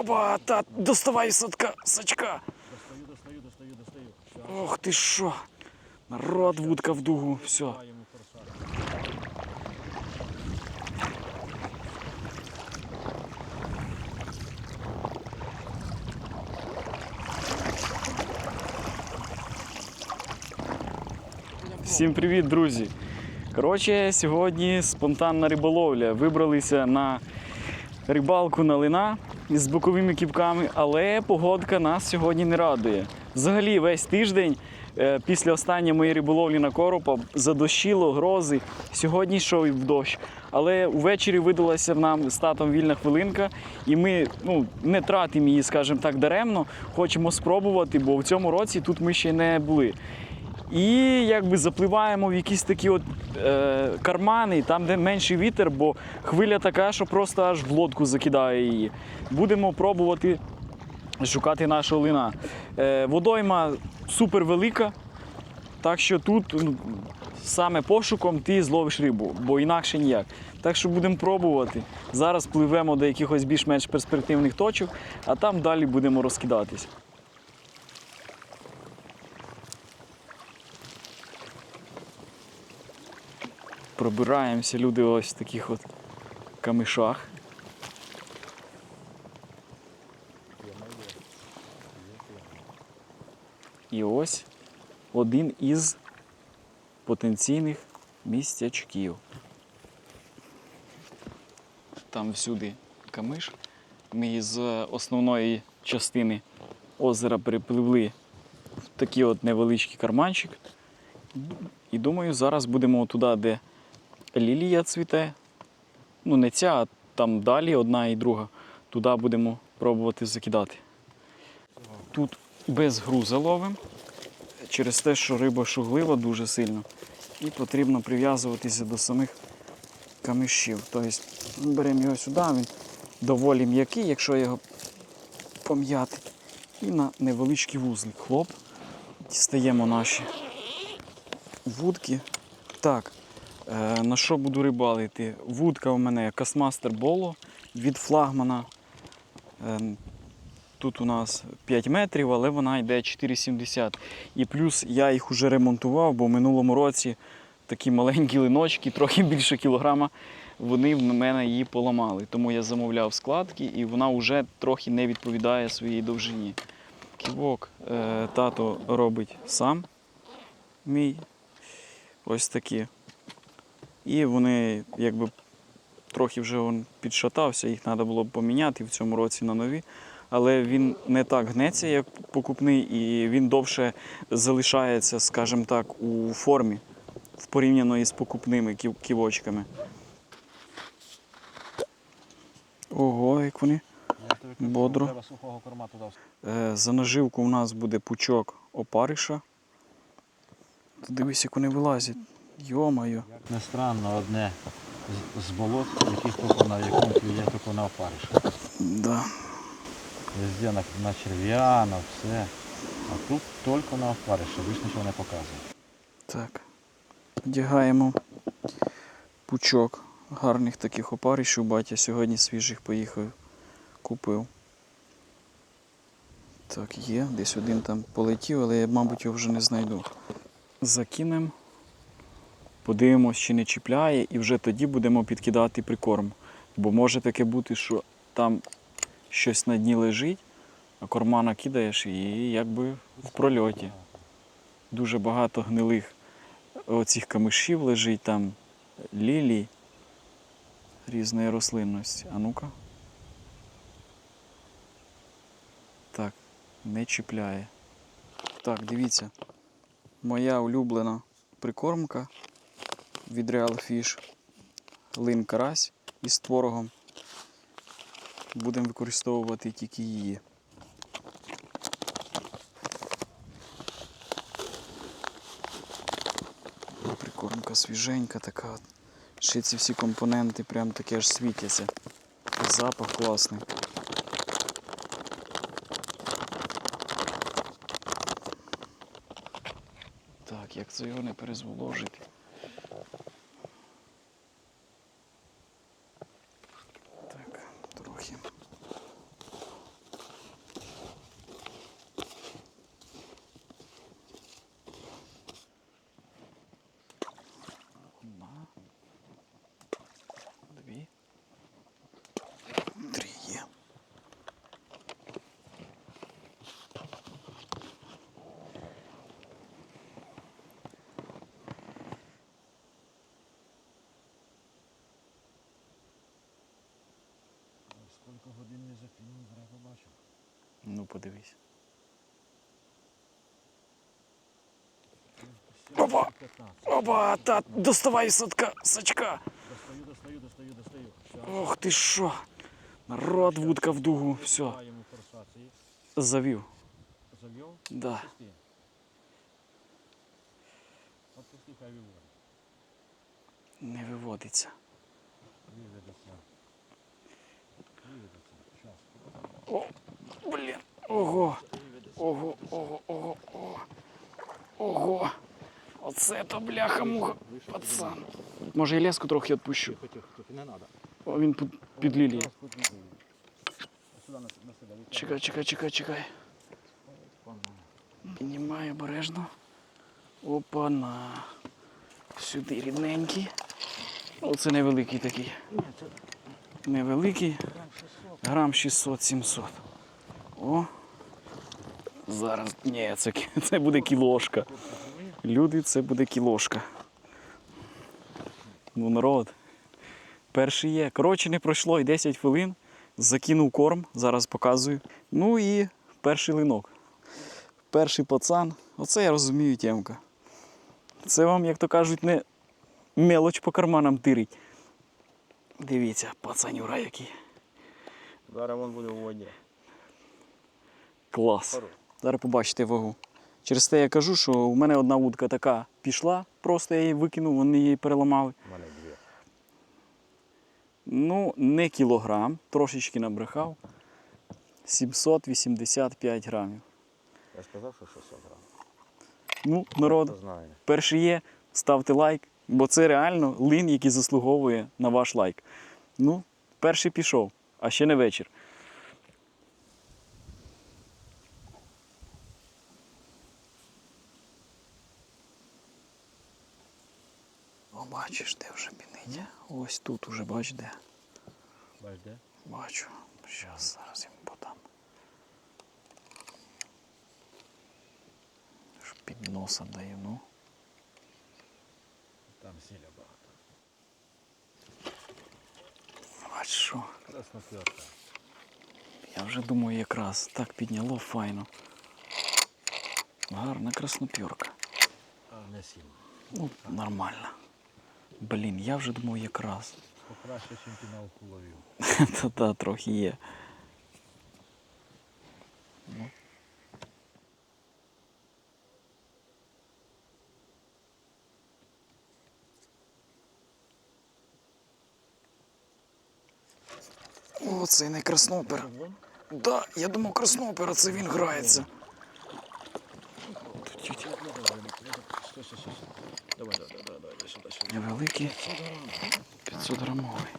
Оба, та доставай садка, сачка. Достаю, достаю, достаю, достаю. Ох ти що. Народ, вудка в дугу, все. Всім привіт, друзі! Коротше, сьогодні спонтанна риболовля. Вибралися на рибалку на лина з боковими кіпками, але погодка нас сьогодні не радує. Взагалі, весь тиждень е, після останньої моєї риболовлі на коропа задощило, грози. Сьогодні йшов в дощ. Але ввечері видалася нам з татом вільна хвилинка, і ми ну, не тратимо її, скажімо так, даремно. Хочемо спробувати, бо в цьому році тут ми ще не були. І якби запливаємо в якісь такі от е, кармани, там, де менший вітер, бо хвиля така, що просто аж в лодку закидає її. Будемо пробувати шукати нашого лина. Е, водойма супер велика, так що тут ну, саме пошуком ти зловиш рибу, бо інакше ніяк. Так що будемо пробувати. Зараз пливемо до якихось більш-менш перспективних точок, а там далі будемо розкидатись. Пробираємося люди ось в таких от камишах. І ось один із потенційних містячків. Там всюди камиш. Ми з основної частини озера перепливли в такий от невеличкий карманчик. І думаю, зараз будемо туди, де лілія цвіте. Ну, не ця, а там далі одна і друга. Туди будемо пробувати закидати. Тут без груза ловимо, через те, що риба шуглива дуже сильно. І потрібно прив'язуватися до самих камишів. Тобто беремо його сюди, він доволі м'який, якщо його пом'яти. І на невеличкий вузлик. Хлоп. Дістаємо наші вудки. Так, на що буду рибалити? Вудка у мене Касмастер Боло від флагмана. Е, тут у нас 5 метрів, але вона йде 4,70. І плюс я їх вже ремонтував, бо в минулому році такі маленькі линочки, трохи більше кілограма, вони в мене її поламали. Тому я замовляв складки і вона вже трохи не відповідає своїй довжині. Ківок е, тато робить сам мій ось такі. І вони якби трохи вже он підшатався, їх треба було б поміняти в цьому році на нові. Але він не так гнеться, як покупний, і він довше залишається, скажімо так, у формі в порівняно із покупними ківочками. Ого, як вони. Бодро. Е, За наживку у нас буде пучок опариша. Дивись, як вони вилазять. Йо-моє. Як не странно, одне з, болот, яких тільки на якому клює тільки на опариша. Да. Везде на, на черв'я, на все. А тут тільки на опариша, більш нічого не показує. Так. Одягаємо пучок гарних таких опаришів. Батя сьогодні свіжих поїхав, купив. Так, є. Десь один там полетів, але я, мабуть, його вже не знайду. Закинемо. Подивимось, чи не чіпляє, і вже тоді будемо підкидати прикорм. Бо може таке бути, що там щось на дні лежить, а корма накидаєш і якби в прольоті. Дуже багато гнилих оцих камишів лежить, там лілій різної рослинності. А ну-ка. Так, не чіпляє. Так, дивіться. Моя улюблена прикормка від Real Fish. Лин карась із творогом. Будемо використовувати тільки її. Прикормка свіженька така. Ще ці всі компоненти прям такі аж світяться. Запах класний. Так, як це його не перезволожити? Так, трохи. Ну, подивись. Опа! 15. Опа, та доставай садка, сачка. Достаю, достаю, достаю, достаю. Щас. Ох ти що. Народ, вудка в дугу. Все, Маємо форсації. завів. Завів. Да. Пусти. Отпусти, хай виводить. Не виводиться. О, блін. Ого. Ого, ого, ого, ого. Ого. Оце то бляха муха. Пацан. Може і леску трохи відпущу. О, він під, відкладай. Чекай, чекай, чекай, чекай. Піднімаю обережно. Опа-на. Сюди рідненький. Оце невеликий такий. Невеликий. Грам 600. Грам 600-700. О. Зараз. Ні, це, це буде кілошка. Люди, це буде кілошка. Ну, народ. Перший є. Коротше, не пройшло і 10 хвилин. Закинув корм, зараз показую. Ну і перший линок. Перший пацан. Оце я розумію тємка. Це вам, як то кажуть, не мелоч по карманам тирить. Дивіться, пацанюра який. Зараз він буде у воді. Клас. Зараз побачите вагу. Через те я кажу, що у мене одна вудка така пішла, просто я її викинув, вони її переламали. У мене дві. Ну, не кілограм, трошечки набрехав. 785 грамів. Я сказав, що 600 грам. Ну, народ, перший є, ставте лайк, бо це реально лин, який заслуговує на ваш лайк. Ну, перший пішов, а ще не вечір. О, бачиш, де вже пінить. Ось тут уже бач де. Бач, де? Бачу. Щас зараз йому подам. Під носа даю, ну. Там сіля багато. Бач що. Я вже думаю, якраз так підняло файно. Гарна красноперка. А не сім. Ну, нормально. Блін, я вже думав якраз. Покраще, ніж ти на ловив. Та-та, трохи є. Це не краснопер. Да, я думав краснопер, а це він грається. Давай, давай, давай, давай, сюди, сюди. Невеликий 500 грамовий.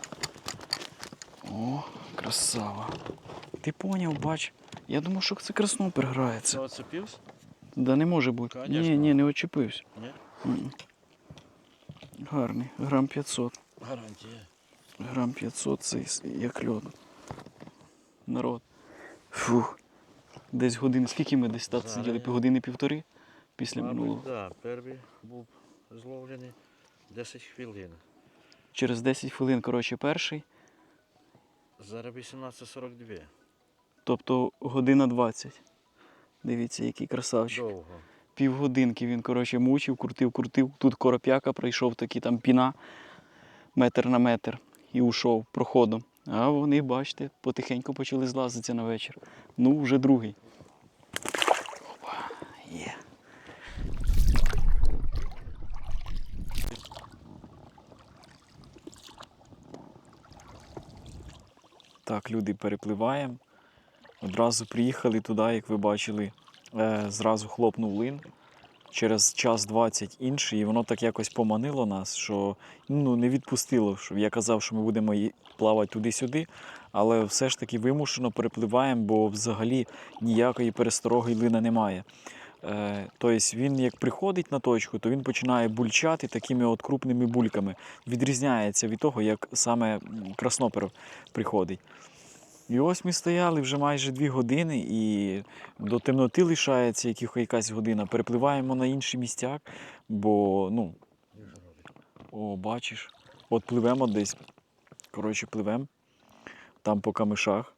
О, красава. Ти поняв, бач. Я думав, що це краснопер грається. Оцепився? Да не може бути. Конечно. Ні, ні, не очепився. Ні. Гарний. Грам 500. Гарантія. Грам 500 це як льод. Народ. Фух. Десь годин. Скільки ми десь так сиділи? я- Години півтори після Мабуть, минулого. да, перший був зловлений 10 хвилин. Через 10 хвилин, коротше, перший. Зараз 18.42. Тобто година 20. Дивіться, який красавчик. Довго. Півгодинки він, коротше, мучив, крутив, крутив. Тут короп'яка прийшов такий там піна метр на метр і ушов проходом. А вони, бачите, потихеньку почали злазитися на вечір. Ну, вже другий. Опа, є. Так, люди перепливаємо. Одразу приїхали туди, як ви бачили, е, зразу хлопнув лин. Через час 20 інший, і воно так якось поманило нас, що ну, не відпустило. Що я казав, що ми будемо плавати туди-сюди, але все ж таки вимушено перепливаємо, бо взагалі ніякої перестороги лина немає. Е, тобто він як приходить на точку, то він починає бульчати такими от крупними бульками. Відрізняється від того, як саме краснопер приходить. І ось ми стояли вже майже дві години, і до темноти лишається якась година. Перепливаємо на інший місцяк, бо, ну, о, бачиш, от пливемо десь. Коротше, пливемо. Там по камишах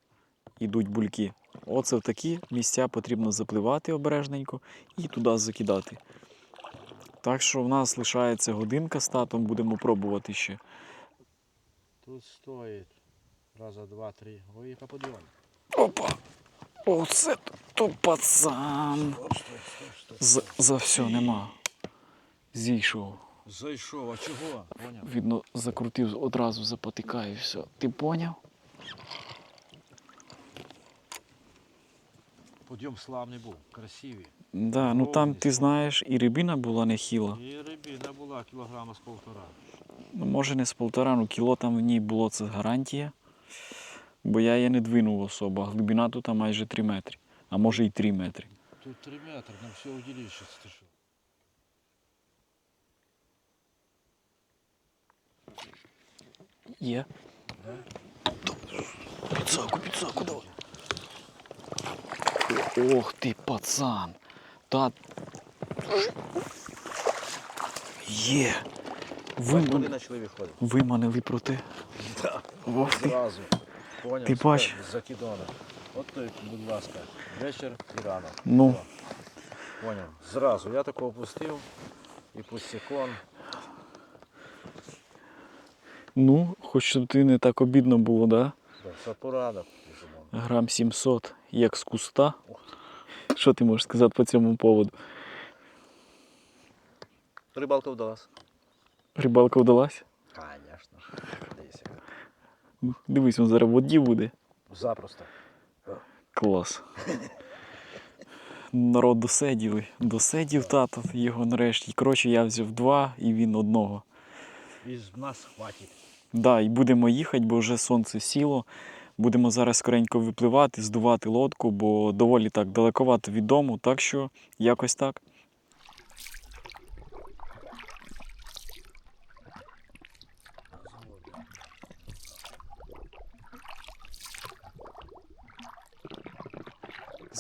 ідуть бульки. Оце в такі місця потрібно запливати обережненько і туди закидати. Так що в нас лишається годинка з татом, будемо пробувати ще. Тут стоїть раза два-три. Ой, яка подйом. Опа! Оце то пацан. За, за все нема. Зійшов. Зайшов, а чого? Поняв. Видно, закрутив, одразу запотикає все. Ти поняв? Подйом славний був, красивий. Да, ну там ти знаєш, і рибина була нехіла. І рибіна була кілограма з полтора. Ну, може не з полтора, ну кіло там в ній було, це гарантія. Бо я її не двинув особо, а глибина тут майже 3 метри, а може і 3 метри. Тут три метри, на все удилище, ти що? Є. Підсаку, підсаку давай. Ох ти, пацан. Та. Є. Виман... почали виходити. Виманили проти. Ох ти. Зразу. Поняв? Ти бач. З. От той, будь ласка, вечір і рано. Ну. Поняв. Зразу. Я такого опустив і пустякон. Ну, хоч щоб ти не так обідно було, да? Все порада. Грам 700, як з куста. Що ти можеш сказати по цьому поводу? Рибалка вдалась. Рибалка вдалась? Дивися. Дивись, він зараз в воді буде. Запросто. Клас. Народ досиділи. Досидів тато його нарешті. Коротше, я взяв два і він одного. І з нас хватить. Да, і будемо їхати, бо вже сонце сіло. Будемо зараз скоренько випливати, здувати лодку, бо доволі так далековато від дому, так що якось так.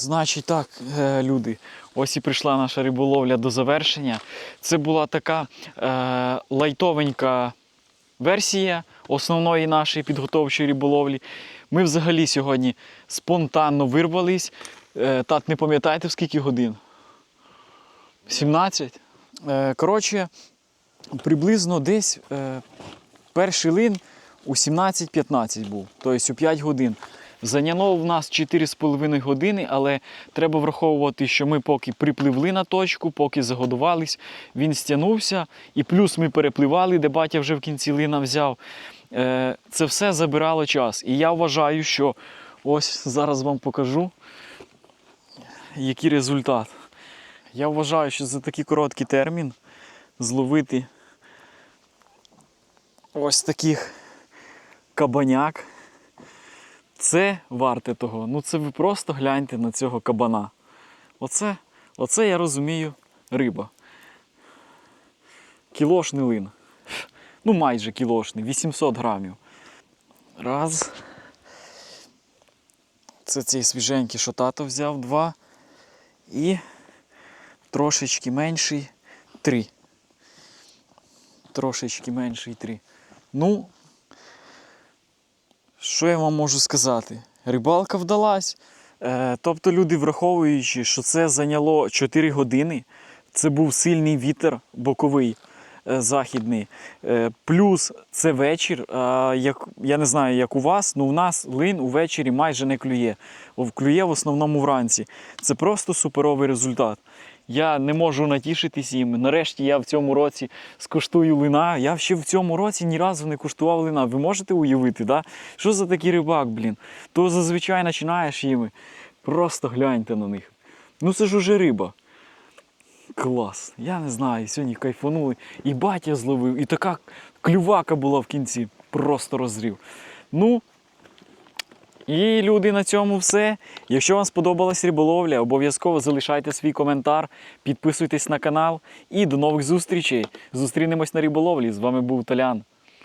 Значить так, е, люди, ось і прийшла наша риболовля до завершення. Це була така е, лайтовенька версія основної нашої підготовчої риболовлі. Ми взагалі сьогодні спонтанно вирвались. Е, тат, не пам'ятаєте в скільки годин? 17? Е, коротше, приблизно десь е, перший лин у 17-15 був, тобто у 5 годин. Зайняло в нас 4,5 години, але треба враховувати, що ми поки припливли на точку, поки загодувались, він стягнувся, і плюс ми перепливали, де батя вже в кінці лина взяв. Е, Це все забирало час. І я вважаю, що ось зараз вам покажу, який результат. Я вважаю, що за такий короткий термін зловити ось таких кабаняк. Це варте того. Ну це ви просто гляньте на цього кабана. Оце, оце я розумію риба. Кілошний лин. Ну майже кілошний, 800 грамів. Раз. Це цей свіженький, що тато взяв, два. І трошечки менший три. Трошечки менший три. Ну, що я вам можу сказати? Рибалка вдалась. Е, тобто люди, враховуючи, що це зайняло 4 години, це був сильний вітер боковий е, західний. Е, плюс це вечір. Як, я не знаю, як у вас, але у нас лин увечері майже не клює. Клює в основному вранці. Це просто суперовий результат. Я не можу натішитись їм. Нарешті я в цьому році скуштую лина. Я ще в цьому році ні разу не куштував лина. Ви можете уявити, да? що за такий рибак, блін? То зазвичай починаєш їми. Просто гляньте на них. Ну це ж уже риба. Клас. Я не знаю, сьогодні кайфанули. І батя зловив, і така клювака була в кінці. Просто розрив. Ну, і люди на цьому все. Якщо вам сподобалась риболовля, обов'язково залишайте свій коментар, підписуйтесь на канал і до нових зустрічей. Зустрінемось на риболовлі. З вами був Толян.